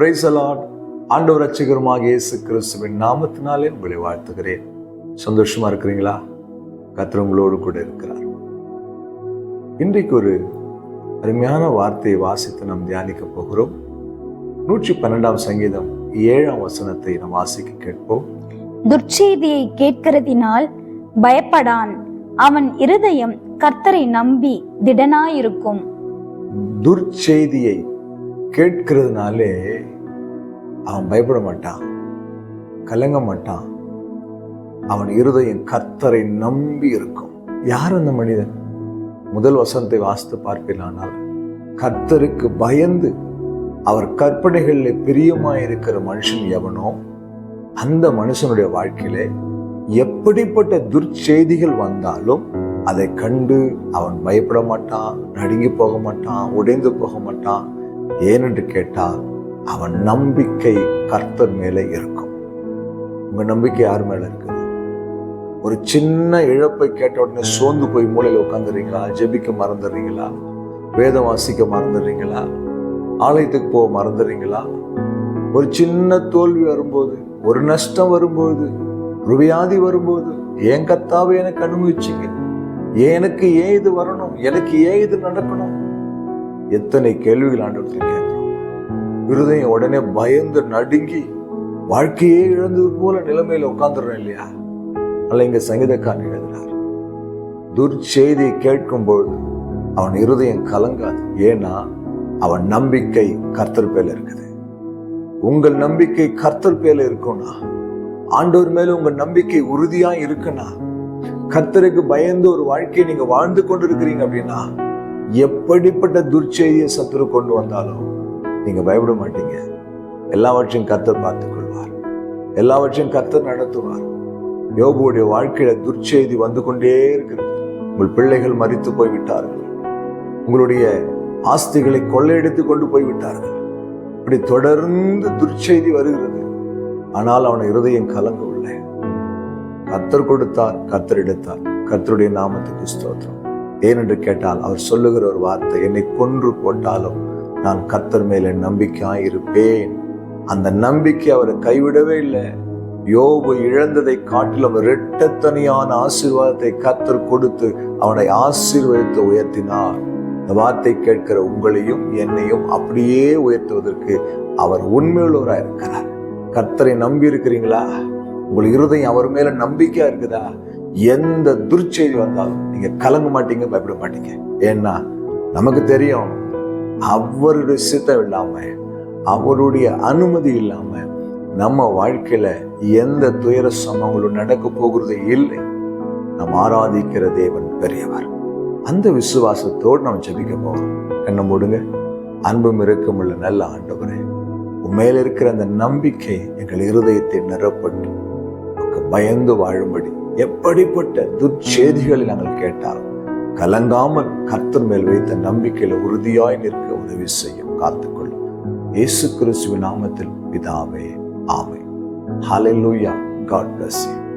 பிரைசலாட் ஆண்டவர் ரட்சகருமாக இயேசு கிறிஸ்துவின் நாமத்தினாலே உங்களை வாழ்த்துகிறேன். சந்தோஷமா இருக்கிறீங்களா? உங்களோடு கூட இருக்கிறார். இன்றைக்கு ஒரு அருமையான வார்த்தையை வாசித்து நாம் தியானிக்க போகிறோம். நூற்றி பன்னெண்டாம் சங்கீதம் ஏழாம் வசனத்தை நாம் வாசிக்க கேட்போம். துர்ச்செய்தியை கேட்கிறதினால் பயப்படான். அவன் இருதயம் கர்த்தரை நம்பி திடனாயிருக்கும். துர்ச்செய்தியை கேட்கிறதுனாலே அவன் பயப்பட மாட்டான் கலங்க மாட்டான். அவன் இருதயம் கத்தரை நம்பி இருக்கும். யார் அந்த மனிதன்? முதல் வசனத்தை வாசித்து பார்ப்பிலானால் கர்த்தருக்கு பயந்து அவர் கற்பனைகளில் பிரியமாயிருக்கிற மனுஷன் எவனோ அந்த மனுஷனுடைய வாழ்க்கையிலே எப்படிப்பட்ட துர்ச்செய்திகள் வந்தாலும் அதை கண்டு அவன் பயப்பட மாட்டான் நடுங்கி போக மாட்டான் உடைந்து போக மாட்டான். ஏனென்று கேட்டால் அவன் நம்பிக்கை கர்த்தர் மேலே இருக்கும். உங்க நம்பிக்கை யார் மேல இருக்குது? ஒரு சின்ன இழப்பை கேட்ட உடனே சோர்ந்து போய் மூலையில் உட்காந்துறீங்களா ஜெபிக்க மறந்துடுறீங்களா? வேதம் வாசிக்க மறந்துடுறீங்களா? ஆலயத்துக்கு போக மறந்துடுறீங்களா? ஒரு சின்ன தோல்வி வரும்போது ஒரு நஷ்டம் வரும்போது ஒரு வியாதி வரும்போது ஏன் கத்தாவே எனக்கு அனுபவிச்சிங்க எனக்கு ஏன் இது வரணும்? எனக்கு ஏன் இது நடக்கணும்? எத்தனை கேள்விகள் ஆண்டவத்தில் கேட்கிறோம். இருதயம் உடனே பயந்து நடுங்கி வாழ்க்கையே இழந்தது போல நிலைமையில உட்கார்ந்துடுறோம் இல்லையா? அல்ல இங்க சங்கீதக்காரன் எழுதுறார். துர்ச்செய்தியை கேட்கும் பொழுது அவன் இருதயம் கலங்காது. ஏன்னா அவன் நம்பிக்கை கர்த்தர் பேல இருக்குது. உங்கள் நம்பிக்கை கர்த்தர் பேல இருக்கும்னா ஆண்டவர் மேல உங்க நம்பிக்கை உறுதியா இருக்குன்னா கர்த்தருக்கு பயந்து ஒரு வாழ்க்கையை நீங்க வாழ்ந்து கொண்டு இருக்கிறீங்க அப்படின்னா எப்படிப்பட்ட துர்ச்செய்தியை சத்துரு கொண்டு வந்தாலும் நீங்க பயப்பட மாட்டீங்க. எல்லாவற்றையும் கத்தர் பார்த்துக் கொள்வார். எல்லாவற்றையும் கத்தர் நடத்துவார். யோபுடைய வாழ்க்கையில துர்ச்செய்தி வந்து கொண்டே இருக்கிறது. உங்கள் பிள்ளைகள் மறித்து போய்விட்டார்கள். உங்களுடைய ஆஸ்திகளை கொள்ளையடித்து கொண்டு போய்விட்டார்கள். இப்படி தொடர்ந்து துர்ச்செய்தி வருகிறது. ஆனால் அவன் இருதயம் கலங்கவில்லை. கத்தர் கொடுத்தார் கத்தர் எடுத்தார். கத்தருடைய நாமத்துக்கு ஸ்தோத்திரம். ஏனென்று கேட்டால் அவர் சொல்லுகிற ஒரு வார்த்தை என்னை கொன்று போட்டாலும் நான் கத்தர் மேல நம்பிக்கையாய் இருப்பேன். அந்த நம்பிக்கை அவரை கைவிடவே இல்லை. யோபு இழந்ததை காட்டிலும் இரட்டத்தனியான ஆசீர்வாதத்தை கத்தர் கொடுத்து அவனை ஆசீர்வதித்து உயர்த்தினார். இந்த வார்த்தை கேட்கிற உங்களையும் என்னையும் அப்படியே உயர்த்துவதற்கு அவர் உண்மையுள்ளவராக இருக்கிறார். கர்த்தரை நம்பி இருக்கிறீங்களா? உங்கள் இருதயம் அவர் மேல நம்பிக்கையா இருக்குதா? எந்த துர்ச்செய்தி வந்தாலும் நீங்க கலங்க மாட்டீங்க பயப்பட மாட்டீங்க. ஏன்னா நமக்கு தெரியும் அவருடைய சித்தம் இல்லாம அவருடைய அனுமதி இல்லாம நம்ம வாழ்க்கையில எந்த துயர சம்பவங்களும் நடக்க போகிறது இல்லை. நாம் ஆராதிக்கிற தேவன் பெரியவர். அந்த விசுவாசத்தோடு நாம் ஜபிக்க போகிறோம். கண்ணை மூடுங்க. அன்பும் இரக்கமுள்ள நல்ல ஆண்டவரே உண்மையில் இருக்கிற அந்த நம்பிக்கை எங்கள் இருதயத்தை நிரப்பட்டு பயந்து வாழும்படி எப்படிப்பட்ட துச்சேதிகளை நாங்கள் கேட்டாலும் கலங்காமல் கர்த்தர் மேல் வைத்த நம்பிக்கையில உறுதியாய் நிற்க உதவி செய்யும் காத்துக்கொள்ளும். இயேசு கிறிஸ்துவின் நாமத்தில் பிதாவே ஆமை ஹalleluya காட் பிளஸ் யூ